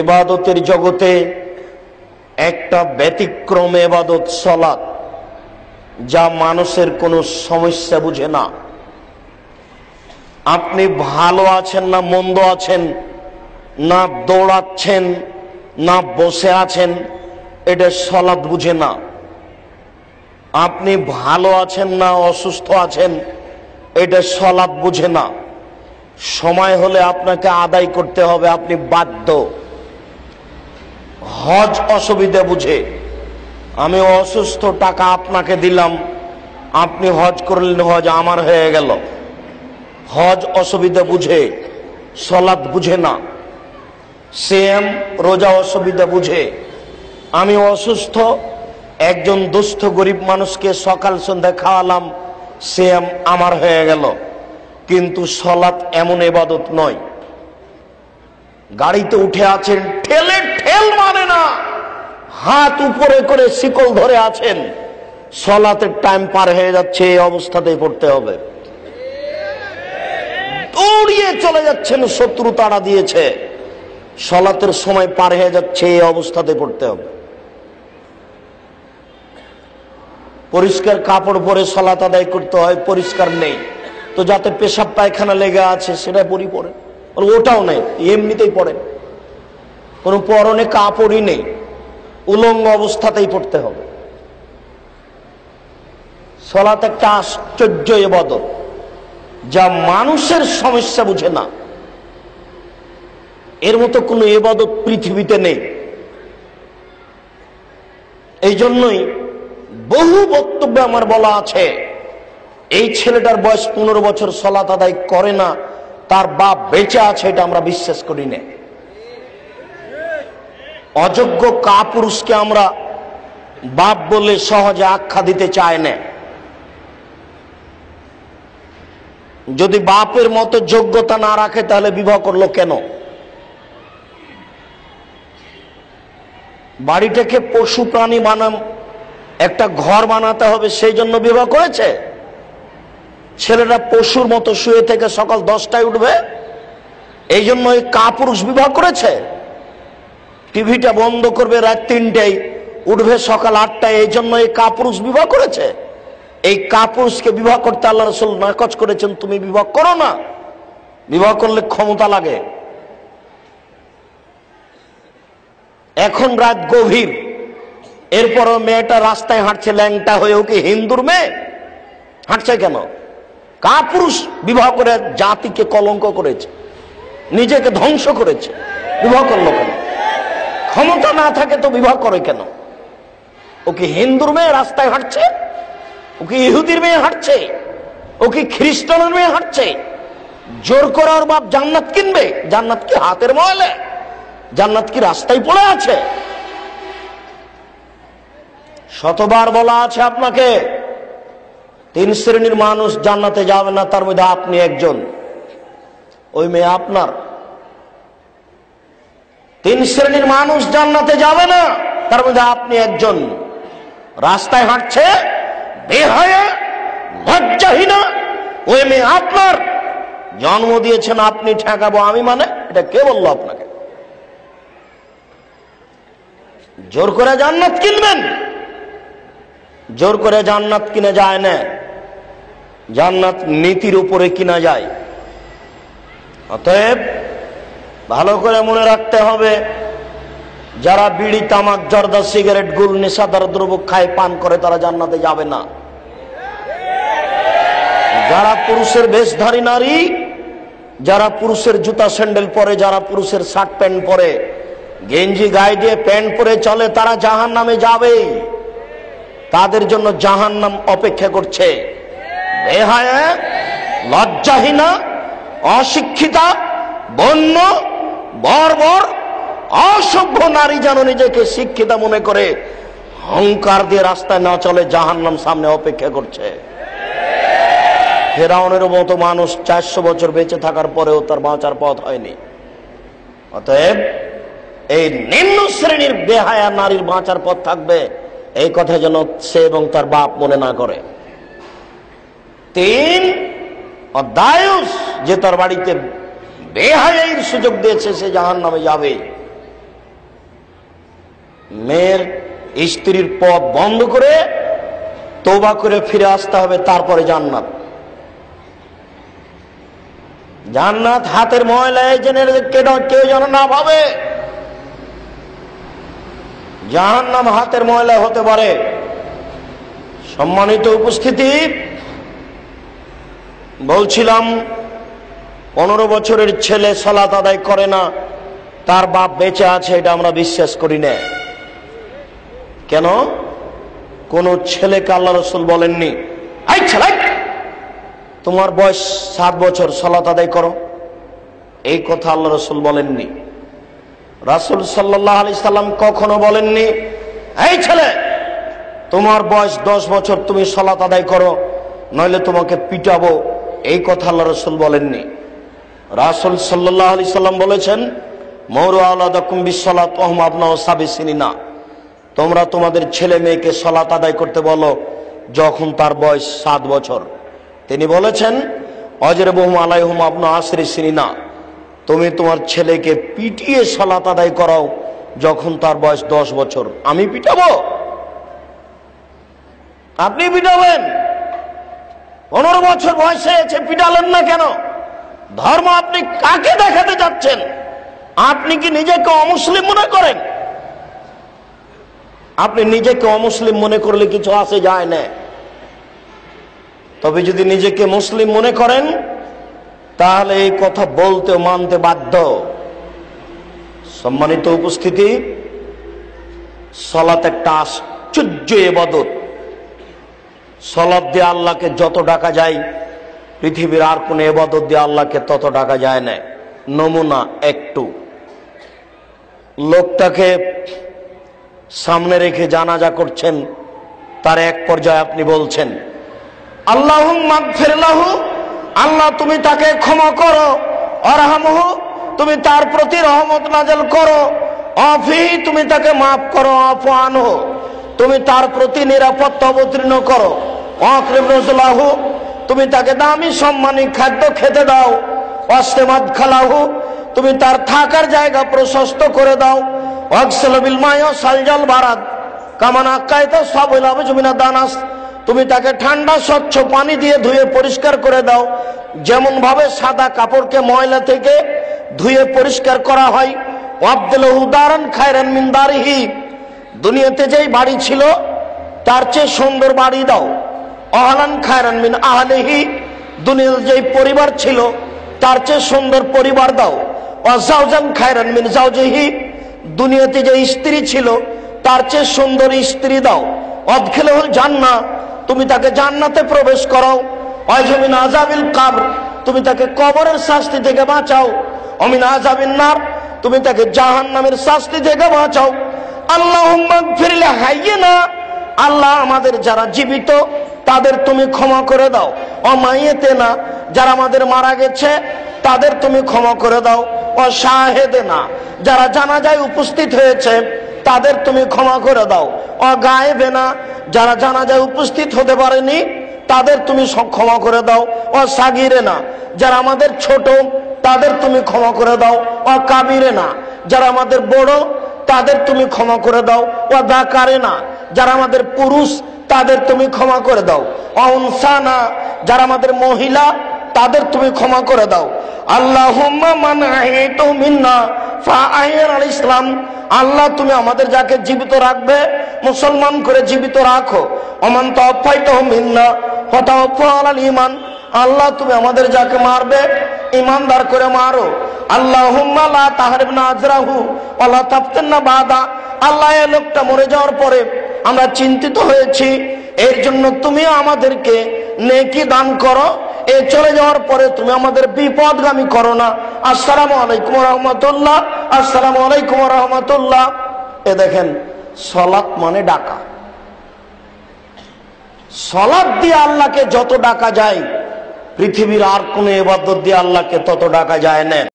এবাদতের জগতে একটা ব্যতিক্রম এবাদত সলাৎ, যা মানুষের কোনো সমস্যা বুঝে না। আপনি ভালো আছেন না মন্দ আছেন, না দৌড়াচ্ছেন, না বসে আছেন, এটা সলাৎ বুঝে না। আপনি ভালো আছেন না অসুস্থ আছেন, এটা সলাৎ বুঝে না। সময় হলে আপনাকে আদায় করতে হবে, আপনি বাধ্য। হজ অসুবিধা বুঝে। আমি অসুস্থ, টাকা আপনাকে দিলাম। আপনি হজ করলেন, হজ আমার হয়ে গেল। হজ অসুবিধা বুঝে, সলাৎ বুঝে না। সেম রোজা অসুবিধা বুঝে। আমি অসুস্থ, একজন দুস্থ গরিব মানুষকে সকাল সন্ধ্যা খাওয়ালাম সেম আমার হয়ে গেল। কিন্তু সলাৎ এমন এবাদত নয়। গাড়িতে উঠে আছেন ঠেলে ঠেল মানে না। হাত উপরে করে শিকল ধরে আছেন। সলাতের টাইম পার হয়ে যাচ্ছে, এই অবস্থাতেই পড়তে হবে। দৌড়িয়ে চলে যাচ্ছেন, শত্রু তাড়া দিয়েছে। সলাতের সময় পার হয়ে যাচ্ছে, এই অবস্থাতে পড়তে হবে। পরিষ্কার কাপড় পরে সলাত আদায় করতে হয়, পরিষ্কার নেই। তো যাতে পেশাব পায়খানা লেগে আছে সেটা পরি পড়ে ওটাও নেই, এমনিতেই পড়েন কোনো পরনে কাপড়ই নেই। উলঙ্গ অবস্থাতেই পড়তে হবে। সলাত একটা আশ্চর্য এবাদত যা মানুষের সমস্যা বুঝে না। এর মতো কোনো এবাদত পৃথিবীতে নেই। এই জন্যই বহু বক্তব্যে আমার বলা আছে, এই ছেলেটার বয়স পনেরো বছর সলাত আদায় করে না, তার বাপ বেঁচে আছে, এটা আমরা বিশ্বাস করি না। অযোগ্য কাপুরুষকে আমরা বাপ বলে সহজে আখ্যা দিতে চায় না। যদি বাপের মতো যোগ্যতা না রাখে, তাহলে বিবাহ করল কেন? বাড়িটাকে পশু প্রাণী বানাম একটা ঘর বানাতে হবে, সেই জন্য বিবাহ করেছে? ছেলেরা পশুর মতো শুয়ে থেকে সকাল দশটায় উঠবে, এই জন্য ওই কাপুরুষ বিবাহ করেছে? টিভিটা বন্ধ করবে রাত তিনটায়, উঠবে সকাল আটটায়, এই জন্য এই কাপুরুষ বিবাহ করেছে। এই কাপুরুষকে বিবাহ করতে আল্লাহ রসুল নাকচ করেছেন, তুমি বিবাহ করো না। বিবাহ করলে ক্ষমতা লাগে। এখন রাত গভীর। এরপরও মেয়েটা রাস্তায় হাঁটছে, ল্যাংটা হয়ে ওকে হিন্দুর মেয়ে? হাঁটছে কেন? কাপুরুষ বিবাহ করে জাতিকে কলঙ্ক করেছে, নিজেকে ধ্বংস করেছে। বিবাহ করল কেন? ক্ষমতা না থাকে তো বিবাহ করে কেন? ও কি হিন্দুর মেয়ে রাস্তায় হাঁটছে? ও কি ইহুদির মেয়ে হাঁটছে? ও কি খ্রিস্টানের মেয়ে হাঁটছে? জোর করার বাপ জান্নাত কিনবে? জান্নাত কি হাতের ময়লে? জান্নাত কি রাস্তায় পড়ে আছে? শতবার বলা আছে আপনাকে, তিন শ্রেণির মানুষ জান্নাতে যাবে না, তার মধ্যে আপনি একজন। ওই মেয়ে আপনার। তিন শ্রেণির মানুষ জান্নাতে যাবে না। তার মধ্যে আপনি একজন রাস্তায় হাঁটছে লজ্জাহীনা। ওই মেয়ে আপনার। জন্ম দিয়েছেন, আপনি ঠেকাবো, আমি মানে? এটা কে বলল আপনাকে? জোর করে জান্নাত কিনবেন? জোর করে জান্নাত কিনে যায় না। জান্নাত নীতির উপরে কিনা যায়। অতএব ভালো করে মনে রাখতে হবে, যারা বিড়ি, তামাক, জর্দা, সিগারেট, গুল, নেশাদার দ্রব্য খায়, পান করে, তারা জান্নাতে যাবে না। যারা পুরুষের বেশধারী নারী, যারা পুরুষের জুতা, স্যান্ডেল পরে, যারা পুরুষের শার্ট প্যান্ট পরে, গেঞ্জি, গায়ে দিয়ে প্যান্ট পরে চলে, তারা জাহান নামে যাবে। তাদের জন্য জাহান নাম অপেক্ষা করছে। লজ্জাহীনা, অশিক্ষিতা, বন্য বর্বর অসভ্য নারী যেন নিজেকে শিক্ষিতা মনে করে হংকার দিয়ে রাস্তায় না চলে জাহান নাম সামনে অপেক্ষা করছে। ফেরাউনের মতো মানুষ চারশো বছর বেঁচে থাকার পরেও তার বাঁচার পথ হয়নি। অতএব এই নিম্ন শ্রেণির বেহায়া নারীর বাঁচার পথ থাকবে, এই কথা যেন সে এবং তার বাপ মনে না করে। তিন দায়ুস যে তার বাড়িতে বেহায়ের সুযোগ দিয়েছে, সে জাহান নামে যাবে। মেয়ের স্ত্রীর পথ বন্ধ করে তোবা করে ফিরে আসতে হবে, তারপরে জান্নাত। জান্নাত হাতের ময়লায় জেনে কেউ যেন না ভাবে জাহান নাম হাতের ময়লা হতে পারে। সম্মানিত উপস্থিতি, বলছিলাম পনেরো বছরের ছেলে সলাত আদায় করে না, তার বাপ বেঁচে আছে, এটা আমরা বিশ্বাস করি না। কেন? কোন ছেলেকে আল্লাহ রসুল বলেননি ছেলে, তোমার বয়স সাত বছর, সলাত আদায় করো। এই কথা আল্লাহ রসুল বলেননি। রাসুল সাল্লাহ আলি সাল্লাম কখনো বলেননি, এই ছেলে, তোমার বয়স দশ বছর, তুমি সলাত আদায় করো, নইলে তোমাকে পিটাবো। এই কথা আল্লাহ রসুল বলেননি। রাসুল সাল্লাহ আলি সাল্লাম বলেছেন, মৌর আলাদুম বিশ্বলাত আপনাও সাবিসিনী না তোমরা তোমাদের ছেলে মেয়েকে সলাত আদায় করতে বলো যখন তার বয়স সাত বছর। তিনি বলেছেন, অজরে বহুম আলাইহুম আপনা আশরি সিনি না তুমি তোমার ছেলেকে পিটিয়ে সলাত আদায় করাও যখন তার বয়স দশ বছর। আমি পিটাবো? আপনি পিটাবেন? পনেরো বছর বয়সে আছে পিটালেন না কেন? ধর্ম আপনি কাকে দেখাতে যাচ্ছেন? আপনি কি নিজেকে অমুসলিম মনে করেন? আপনি নিজেকে অমুসলিম মনে করলে কিছু আসে যায় না। তবে যদি নিজেকে মুসলিম মনে করেন, তাহলে এই কথা বলতে মানতে বাধ্য। সম্মানিত উপস্থিতি, সলাত একটা আশ্চর্য এবাদত। সলাদ দিয়ে আল্লাহকে যত ডাকা যায় পৃথিবীর আর কোন এবাদত দিয়ে আল্লাহকে তত ডাকা যায় না নমুনা একটু। লোকটাকে সামনে রেখে জানাজা করছেন, তার এক পর্যায়ে আপনি বলছেন আল্লাহ ফেরলাহু আল্লাহ তুমি তাকে ক্ষমা করো, অরহামহ, তুমি তার প্রতি রহমত নাজল করো, অফি, তুমি তাকে মাফ করো অফান তুমি তার প্রতি নিরাপত্তা অবতীর্ণ করো। অকৃবলাহু তুমি তাকে দামি সম্মানী খাদ্য খেতে দাও অস্তেমাদ খালাহু, তুমি তার থাকার জায়গা প্রশস্ত করে দাও। বারাত দানাস। তুমি তাকে ঠান্ডা, স্বচ্ছ পানি দিয়ে ধুয়ে পরিষ্কার করে দাও। সাদা কাপড়কে ময়লা থেকে ধুয়ে পরিষ্কার করা হয় মিন্দারিহি দুনিয়াতে যেই বাড়ি ছিল, তার চেয়ে সুন্দর বাড়ি দাও। অহলান খায়রান আহলেহি। দুনিয়ার যেই পরিবার ছিল, তার চেয়ে সুন্দর পরিবার দাও। অজাউজান খায়রান মিন জাউজিহি দুনিয়াতে যে স্ত্রী ছিল, তার চেয়ে সুন্দর স্ত্রী দাও। অদখেলে হল জান্না তুমি তাকে জান্নাতে প্রবেশ করাও। অজমিন আজাবিল কাবর, তুমি তাকে কবরের শাস্তি থেকে বাঁচাও। অমিন আজাবিন নার, তুমি তাকে জাহান নামের শাস্তি থেকে বাঁচাও। আল্লাহ ফিরলে হাইয়ে না আল্লাহ আমাদের যারা জীবিত তাদের তুমি ক্ষমা করে দাও। অমাইয়েতে না, যারা আমাদের মারা গেছে, তাদের তুমি ক্ষমা করে দাও। ও শাহেদে না, যারা জানা যায় উপস্থিত হয়েছে, তাদের তুমি ক্ষমা করে দাও। ও গায়েবে না, যারা জানা যায় উপস্থিত হতে পারেনি, তাদের তুমি ক্ষমা করে দাও। ও সাগিরে না, যারা আমাদের ছোট, তাদের তুমি ক্ষমা করে দাও। ও কাবিরে না, যারা আমাদের বড়, তাদের তুমি ক্ষমা করে দাও। ও দাকারে না, যারা আমাদের পুরুষ তাদের তুমি ক্ষমা করে দাও। অনসানা যারা আমাদের মহিলা, তাদের তুমি ক্ষমা করে দাও। আল্লাহ ইসলাম, আল্লাহ তুমি আমাদের যাকে জীবিত রাখবে, মুসলমান করে জীবিত রাখো। অমান তো মিন্না হতাল ইমান আল্লাহ তুমি আমাদের যাকে মারবে ইমানদার করে মারো। আল্লাহ আজরাহু আল্লাহ তাপতেন না আল্লাহ লোকটা মরে যাওয়ার পরে আমরা চিন্তিত হয়েছি। এর জন্য তুমি আমাদেরকে নেকি দান করো। এ চলে যাওয়ার পরে তুমি আমাদের বিপদগামী করো না। আসসালাম আলাইকুম রহমতুল্লাহ, আসসালাম আলাইকুম রহমতুল্লাহ। এ দেখেন, সলাৎ মানে ডাকা। সলাৎ দিয়ে আল্লাহকে যত ডাকা যায়, পৃথিবীর আর কোন এবাদত দিয়ে আল্লাহকে তত ডাকা যায় না।